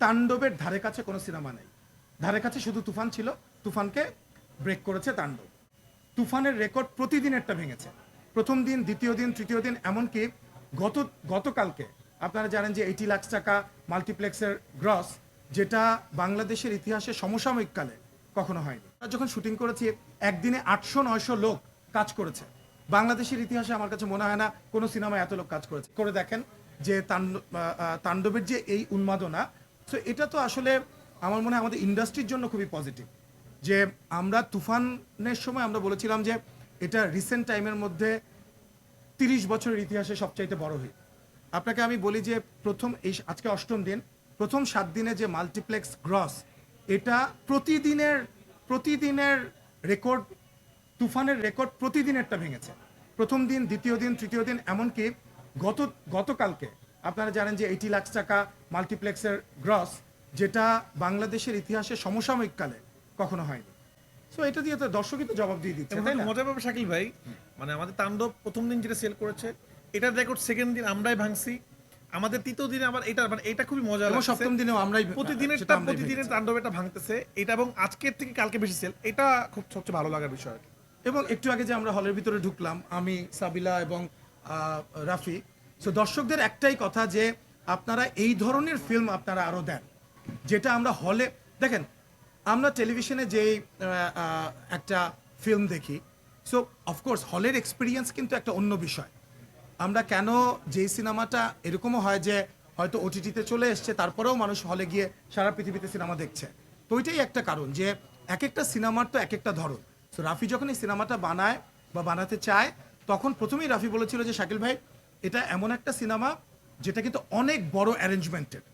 তাণ্ডবের ধারে কাছে কোনো সিনেমা নেই। ধারে কাছে শুধু তুফান ছিল, তুফানকে ব্রেক করেছে তাণ্ডব। তুফানের রেকর্ড প্রতিদিনেরটা ভেঙেছে। প্রথম দিন, দ্বিতীয় দিন, তৃতীয় দিন, এমনকি গত, গতকালকে আপনারা জানেন যে এইটি লাখ টাকা মাল্টিপ্লেক্সের গ্রস যেটা বাংলাদেশের ইতিহাসে সমসাময়িককালে কখনো হয়নি। যখন শুটিং করেছি, একদিনে আটশো নয়শো লোক কাজ করেছে। বাংলাদেশের ইতিহাসে আমার কাছে মনে হয় না কোনো সিনেমায় এত লোক কাজ করেছে। করে দেখেন যে তাণ্ডবের যে এই উন্মাদনা তো এটা তো আসলে আমার মনে হয় আমাদের ইন্ডাস্ট্রির জন্য খুবই পজিটিভ যে আমরা তুফানের সময় আমরা বলেছিলাম যে এটা রিসেন্ট টাইমের মধ্যে তিরিশ বছরের ইতিহাসে সবচাইতে বড় হিট আপনাকে আমি বলি যে প্রথম এই আজকে অষ্টম দিন, প্রথম সাত দিনে যে মাল্টিপ্লেক্স গ্রস এটা প্রতিদিনের প্রতিদিনের রেকর্ড তুফানের রেকর্ড প্রতিদিনেরটা ভেঙেছে। প্রথম দিন, দ্বিতীয় দিন, তৃতীয় দিন, এমনকি গত, গতকালকে আপনারা জানেন যে এইটি লাখ টাকা মাল্টিপ্লেক্সের গ্রস যেটা বাংলাদেশের ইতিহাসে সমসাময়িককালে কখনো হয়নি। সো এটা দিয়ে তো দর্শকই তো জবাব দিয়ে দিচ্ছে তাই না? মজার ব্যাপার শাকিল ভাই মানে আমাদের তাণ্ডব প্রথম দিন যেটা সেল করেছে এটার রেকর্ড সেকেন্ড দিন আমরাই ভাঙছি। আমাদের তৃতীয় দিনে আবার এটা মানে এটা খুবই মজা লাগছে। সপ্তম দিনেও আমরাই প্রতিদিনের সেটা আমরাই প্রতিদিনের। তাণ্ডব এটা ভাঙতেছে। এটা এবং আজকের থেকে কালকে বেশি সেল এটা খুব সবচেয়ে ভালো লাগার বিষয় এবং একটু আগে যে আমরা হলের ভিতরে ঢুকলাম আমি সাবিলা এবং আহ, রাফি সো দর্শকদের একটাই কথা যে আপনারা এই ধরনের ফিল্ম আপনারা আরও দেন। যেটা আমরা হলে দেখেন, আমরা টেলিভিশনে যেই একটা ফিল্ম দেখি সো অফকোর্স হলের এক্সপিরিয়েন্স কিন্তু একটা অন্য বিষয়। আমরা কেন যেই সিনেমাটা এরকমও হয় যে, হয়তো ওটিটিতে চলে এসছে, তারপরেও মানুষ হলে গিয়ে সারা পৃথিবীতে সিনেমা দেখছে। তো ওইটাই একটা কারণ যে এক একটা সিনেমার তো এক একটা ধরন। তো রাফি যখন এই সিনেমাটা বানায় বা বানাতে চায়, তখন প্রথমেই রাফি বলেছিল যে, শাকিল ভাই এটা এমন একটা সিনেমা যেটা কিন্তু অনেক বড় অ্যারেঞ্জমেন্টেড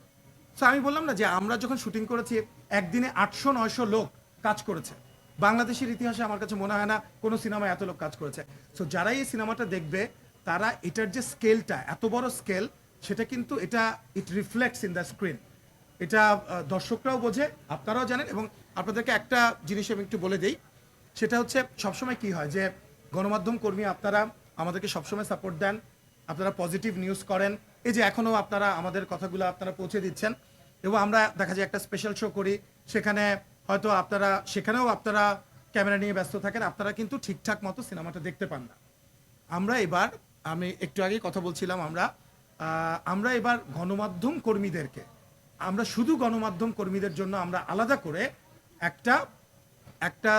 সো আমি বললাম না যে আমরা যখন শুটিং করেছি, একদিনে আটশো, নয়শো লোক কাজ করেছে। বাংলাদেশের ইতিহাসে আমার কাছে মনে হয় না কোনো সিনেমায় এত লোক কাজ করেছে। সো যারাই এই সিনেমাটা দেখবে, তারা এটার যে স্কেলটা এত বড় স্কেল সেটা কিন্তু এটা it reflects in the screen এটা দর্শকরাও বোঝে, আপনারাও জানেন এবং আপনাদেরকে একটা জিনিস আমি একটু বলে দিই। সেটা হচ্ছে সবসময় কি হয় যে গণমাধ্যম কর্মী আপনারা আমাদেরকে সবসময় সাপোর্ট দেন আপনারা পজিটিভ নিউজ করেন। এই যে এখনও আপনারা আমাদের কথাগুলো আপনারা পৌঁছে দিচ্ছেন। এবং আমরা দেখা যায় একটা স্পেশাল শো করি। সেখানে হয়তো আপনারা, সেখানেও আপনারা ক্যামেরা নিয়ে ব্যস্ত থাকেন। আপনারা কিন্তু ঠিকঠাক মতো সিনেমাটা দেখতে পান না। আমরা এবার, আমি একটু আগে কথা বলছিলাম আমরা আমরা এবার গণমাধ্যম কর্মীদেরকে, আমরা শুধু গণমাধ্যম কর্মীদের জন্য আমরা আলাদা করে একটা একটা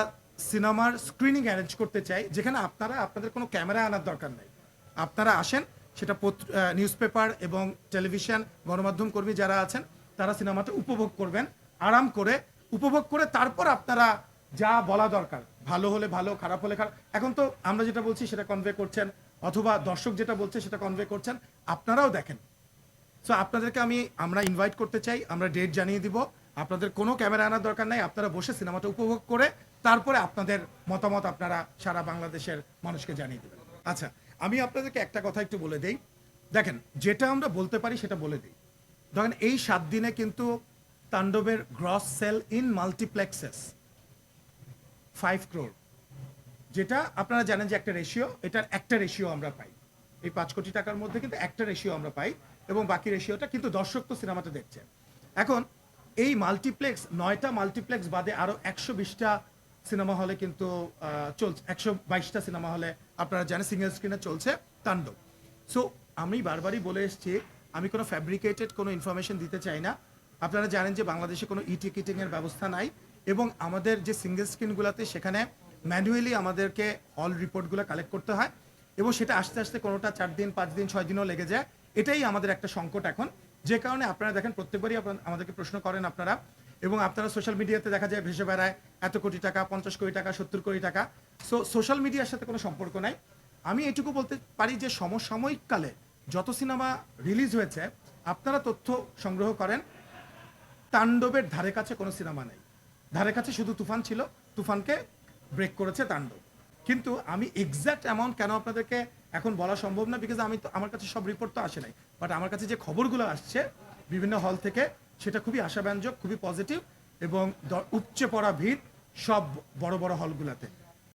সিনেমার স্ক্রিনিং অ্যারেঞ্জ করতে চাই, যেখানে আপনারা, আপনাদের কোনো ক্যামেরা আনার দরকার নেই। আপনারা আসেন, সেটা নিউজ পেপার এবং টেলিভিশন গণমাধ্যম কর্মী যারা আছেন, তারা সিনেমাটা উপভোগ করবেন, আরাম করে উপভোগ করে তারপর আপনারা যা বলা দরকার, ভালো হলে ভালো, খারাপ হলে খারাপ, এখন তো আমরা যেটা বলছি সেটা কনভে করছেন, অথবা দর্শক যেটা বলছে সেটা কনভে করছেন, আপনারাও দেখেন। সো আপনাদেরকে আমি, আমরা ইনভাইট করতে চাই, আমরা ডেট জানিয়ে দিব, আপনাদের কোনো ক্যামেরা আনার দরকার নাই, আপনারা বসে সিনেমাটা উপভোগ করে, তারপরে আপনাদের মতামত আপনারা সারা বাংলাদেশের মানুষকে জানিয়ে দেবেন। আচ্ছা আমি আপনাদেরকে একটা কথা একটু বলে দেই। দেখেন, যেটা আমরা বলতে পারি সেটা বলে দিই। দেখেন এই সাত দিনে কিন্তু তাণ্ডবের gross sale in multiplexes five crore যেটা আপনারা জানেন যে একটা রেশিও এটার একটা রেশিও আমরা পাই। এই পাঁচ কোটি টাকার মধ্যে কিন্তু একটা রেশিও আমরা পাই এবং বাকি রেশিওটা কিন্তু দর্শক তো সিনেমাটা দেখছে এখন, এই মাল্টিপ্লেক্স, নয়টা মাল্টিপ্লেক্স বাদে আরও একশো বিশটা সিনেমা হলে কিন্তু চলছে, একশো বাইশটা সিনেমা হলে আপনারা জানেন সিঙ্গেল স্ক্রিনে চলছে, তাণ্ডব। সো আমি বারবারই বলে এসেছি, আমি কোনো ফ্যাব্রিকেটেড কোনো ইনফরমেশন দিতে চাই না। আপনারা জানেন যে বাংলাদেশে কোনো ই টিকিটিং এর ব্যবস্থা নাই এবং আমাদের যে সিঙ্গেল স্ক্রিনগুলোতে সেখানে ম্যানুয়ালি আমাদেরকে হল রিপোর্টগুলো কালেক্ট করতে হয় এবং সেটা আস্তে আস্তে কোনোটা চার দিন, পাঁচ দিন, ছয় দিনও লেগে যায়। এটাই আমাদের একটা সংকট এখন। যে কারণে আপনারা দেখেন, প্রত্যেকবারই আমাদেরকে প্রশ্ন করেন আপনারা এবং আপনারা সোশ্যাল মিডিয়াতে দেখা যায় ভেসে বেড়ায়, এত কোটি টাকা, পঞ্চাশ কোটি টাকা, সত্তর কোটি টাকা। সো সোশ্যাল মিডিয়ার সাথে কোনো সম্পর্ক নাই। আমি এটুকু বলতে পারি যে সমসাময়িককালে যত সিনেমা রিলিজ হয়েছে, আপনারা তথ্য সংগ্রহ করেন, তাণ্ডবের ধারে কাছে কোনো সিনেমা নেই। ধারে কাছে শুধু তুফান ছিল, তুফানকে ব্রেক করেছে তাণ্ডব। কিন্তু আমি এক্সাক্ট অ্যামাউন্ট কেন আপনাদেরকে এখন বলা সম্ভব না বিকজ আমি তো, আমার কাছে সব রিপোর্ট তো আসে নাই। বাট আমার কাছে যে খবরগুলো আসছে, বিভিন্ন হল থেকে সেটা খুবই আশাব্যঞ্জক খুবই পজিটিভ এবং উপচে পড়া ভিড় সব বড় বড় হলগুলোতে